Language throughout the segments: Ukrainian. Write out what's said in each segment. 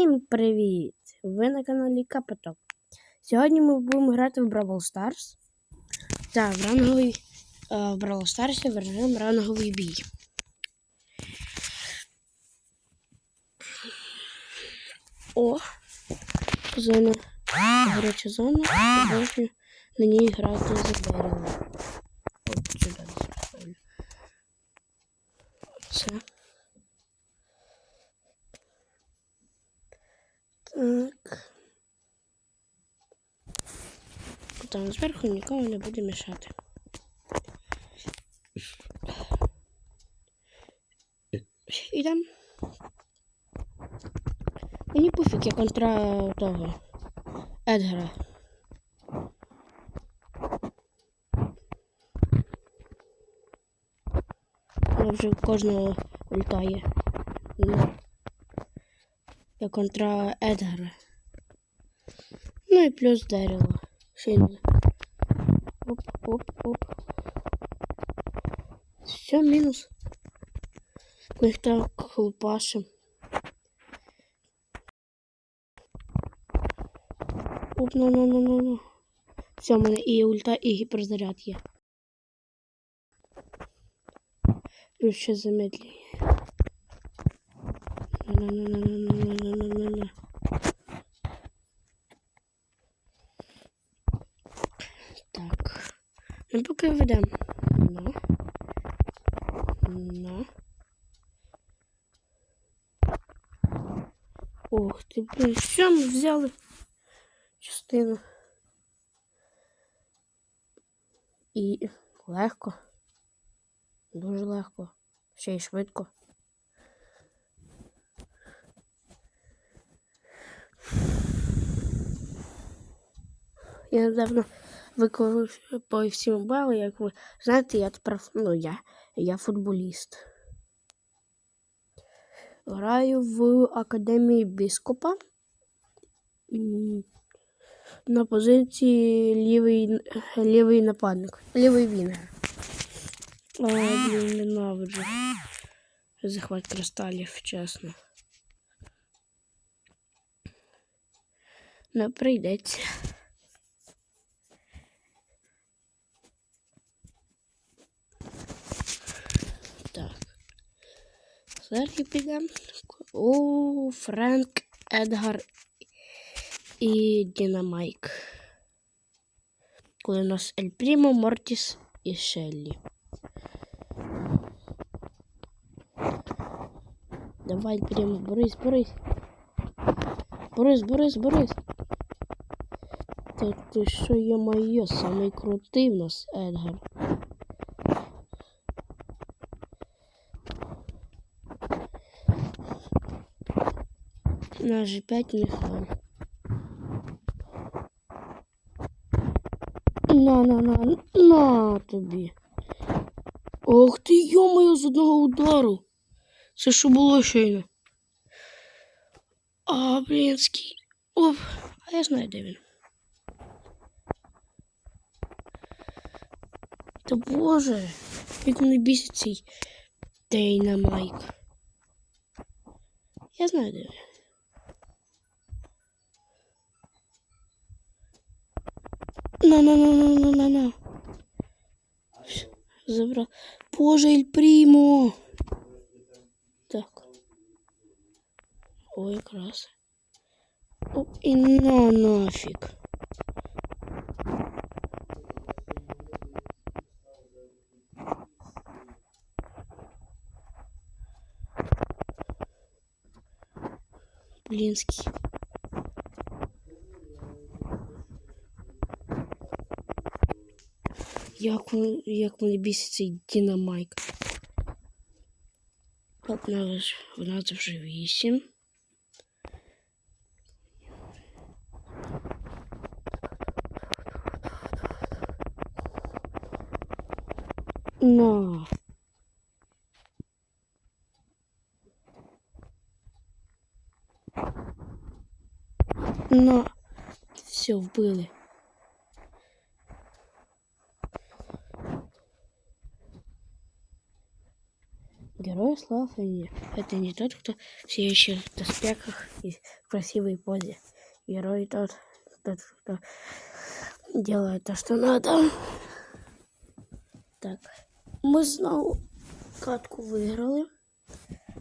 Всім привіт! Ви на каналі Капоток. Сьогодні ми будемо грати в Бравл Stars. Так, в ранговий е, в Бравл Старсі режим ранговий бій. О! Зона. Гаряча зона. Можна на ній грати за дерево. От сюди поставлю. Так. Там зверху нікого не буде мішати. Ідем. Мені пофіг, я контра того Едгара. Вже кожного літає. Я контра Едгара. Ну і плюс дерево. Сильно. Оп, оп, оп. Все, мінус. Ми їх так хлопашим. Оп, ну, ну, ну, ну, ну. Все, в мене і ульта, і гіперзаряд є. Плюс ще замедлення. Так. ну поки ведемо. Ну. Ну. Ох, ти блин, що ми взяли частину. І легко. Дуже легко. Ще й швидко. Я недавно виконав по всім бали, як ви знаєте, я тепер, ну я, я футболіст. Граю в Академії Біскопа на позиції лівий, лівий нападник, лівий вінгер. Ненавиджу. Захват кристалів, чесно. Не прийдеться. Так. Зверху підемо. О, Френк, Едгар і Дінамайк. Коли у нас Ель Прімо, Мортіс і Шеллі. Давай, Прімо, борись, борись. Борис, Борис, Борис. Та ти що є моє, самий крутий в нас Едгар. На G5 Михайло. На, на, на, на тобі. Ох ти, йомою з одного удару. Це що було щойно? А, блінський. Оп, а я знаю, де він. Та боже, як мене бісить цей Дейнамайк. Я знаю, де він. На, на, на, на, на, на, на. Забрал. Боже, Эль Примо. Так. Ой, якраз. Оп, і на нафіг. Блінський. Як, він- як мене бісить цей динамайк. Так, у нас, у нас вже вісім. На. На. Все, вбили. Герой слава. Ярослав, и не- это не тот, кто все еще в доспехах и в красивой позе. Герой тот, тот, кто делает то, что надо. Так, ми знову катку виграли,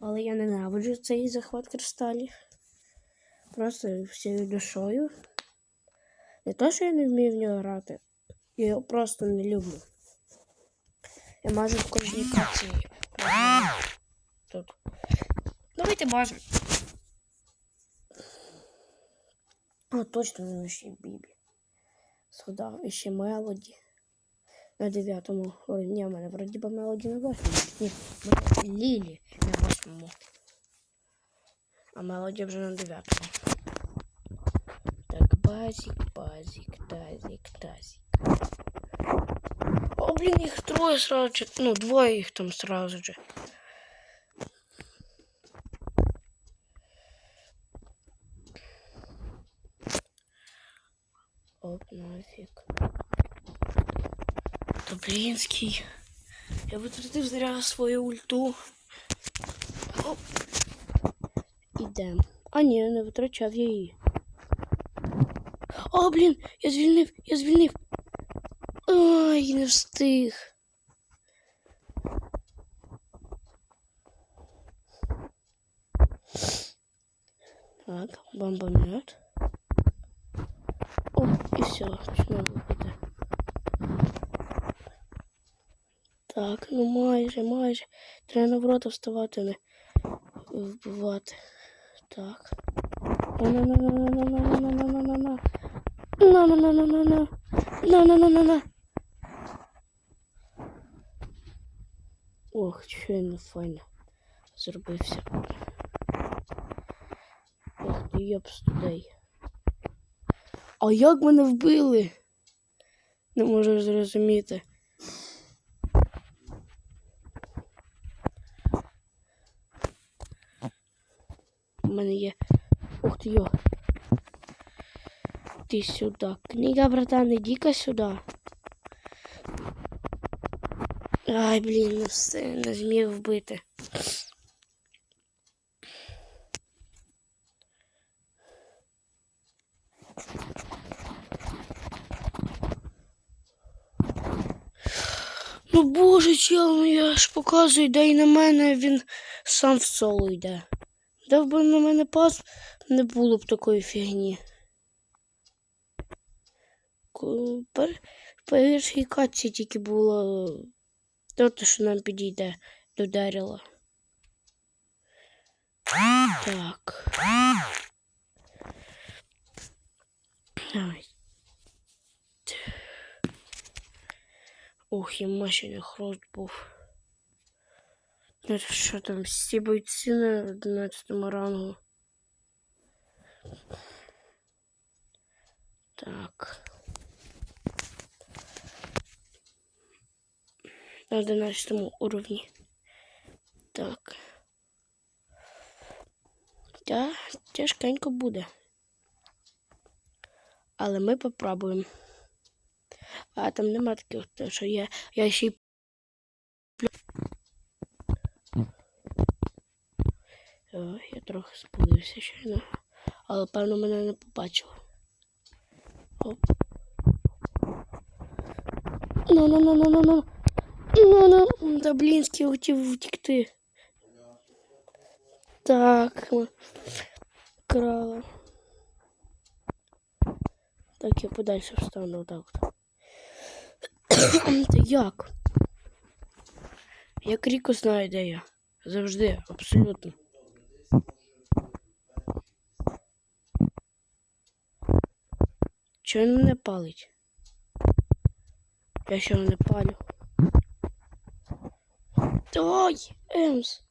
але я ненавиджу цей захват кристалів. Просто всією душою. Не то, що я не вмію в нього грати, я його просто не люблю. Я майже в кожній катці програю. тут. Давайте бажано. О, точно не ще Бібі. І ще Мелоді. На дев'ятому уровні. У мене вроді би Мелоді на восьмому. Ні, в мене Лілі на восьмому. А Мелоді вже на дев'ятому. Так, базик, базик, тазик, тазик. О, блин, их трое сразу же. Ну, двое их там сразу же. Оп, нафиг. Таблинский. Я витратив зря свою ульту. Оп. Ідем. А ні, не витрачав я її. О, блін, я звільнив, я звільнив. Ай, не встиг. Так, бомбомет. О, і все, почнемо вбити. Так, ну майже, майже. Треба на ворота вставати, не вбивати. Так. На-на-на-на-на-на-на-на-на-на-на. На-на-на-на-на-на. На-на-на-на-на. Ох, що я не файно зробився. Ох ти йопс туди. А як мене вбили? Не можу зрозуміти. У мене є. Ух ти йо. Ти сюди. Книга, братан, іди-ка сюди. Ай, блін, ну все, не зміг вбити. Ну боже, чел, ну я ж показую, де і на мене він сам в соло йде. Дав би на мене пас, не було б такої фігні. Першій катці тільки було то, те, що нам підійде до дерева. Так. Ай. Ох, і ще не хрост був. Ну, це Що там, всі бойці на 11 рангу. На 11 уровні. Так. Та тяжкенько буде. Але ми попробуємо. А там нема таких, тому що я, я ще й О, я трохи спалився щойно. Але певно мене не побачив. Оп. Ну, ну, ну, ну, та блінський хотів втікти. Так. Крала. Так, я подальше встану отак. от. Та як? Я кріку знаю, де я. Завжди, абсолютно. Чого він мене палить? Я що не палю? Емс.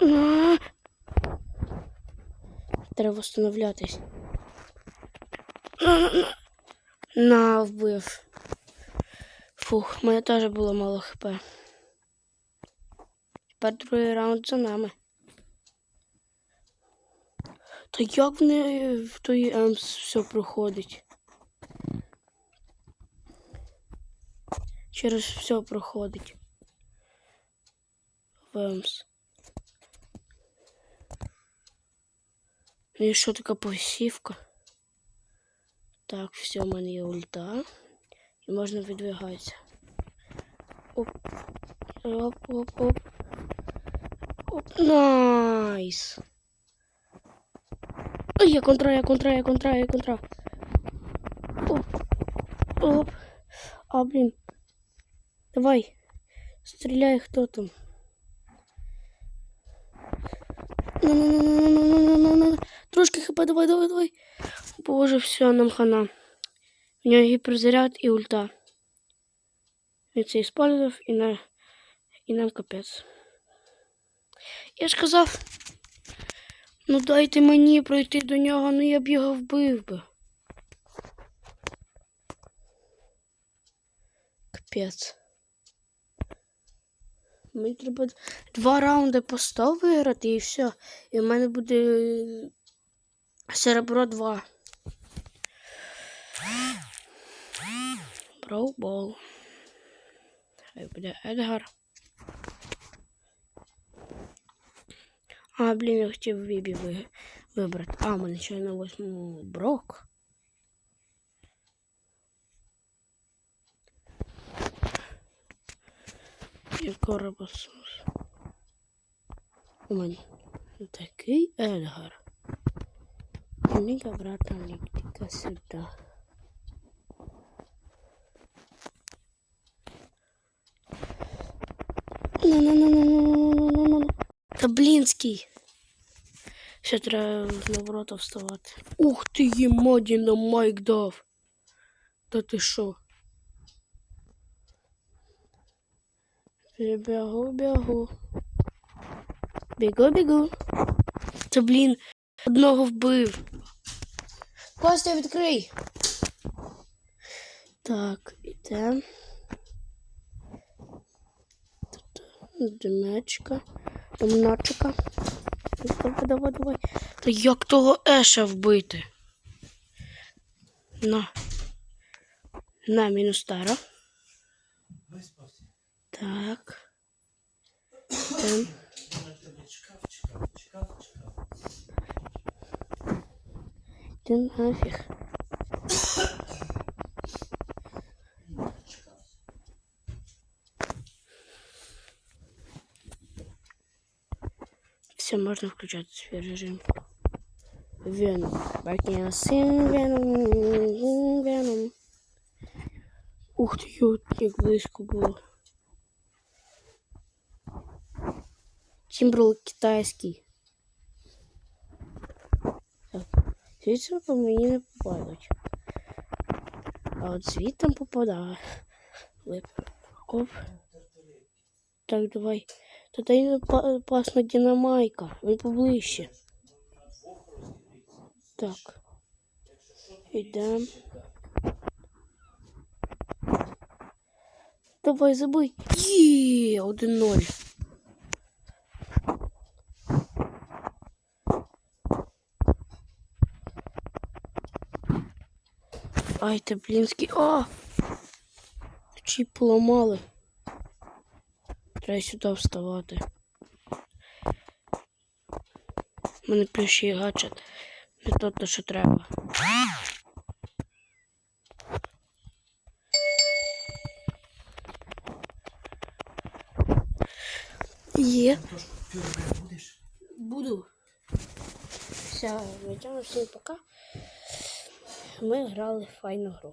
На. Треба встановлятись. На. На, вбив. Фух, в мене теж було мало хп. Тепер другий раунд за нами. Та як в неї в той Емс все проходить? Через все проходить. Вемс. І що така посівка? Так, все, в мене є ульта. І можна відвигатися. Оп. Оп, оп, оп. Оп. Найс. Ой, я контра, я контра, я контра, я контра. Оп. Оп. А, блін. Давай. Стреляй, хто там. Трошки хп, давай, давай, давай. Боже, все, нам хана. У нього гіперзаряд і ульта. Він це использував і, на... і нам капець. Я ж казав, ну дайте мені пройти до нього, ну я б його вбив би. Капець. Мені треба два раунди постав виграти і все. І в мене буде серебро 2. Броубол. Хай буде Едгар. А, блін, я хотів Вібі ви... вибрати. А, мене ще на восьмому брок. Якора басус. У мене такий Ельгар. Книга брата Ліктика сюди. Та блінський. Ще треба на ворота вставати. Ух ти, їм Мадіна майк дав. Та ти шо? Бігу, бігу. Бігу, бігу. Та блін, одного вбив. Костя, відкрий. Так, іде. Тут Демечка. Домначика. Давай, давай, давай. Та як того Еша вбити? На. На, мінус тара. Так. Эм. Там. Да нафиг. Все, можно включать режим. Веном, Back in Веном, Веном. Ух ты, я вот так близко было. Тімбрл китайський. Так. Звідси по мені не попадуть. А от звідти попадає. Лип. Оп. Так, давай. Та дай не па- пас на динамайка. Він поближче. Так. Ідем. Давай забий. Є, 1-0. Ай, ти блінський. А! Чи поламали. Треба сюди вставати. У мене плющий гаджет. Не то, то, що треба. Є. Буду. Все, цьому всім пока. Ми грали файну гру.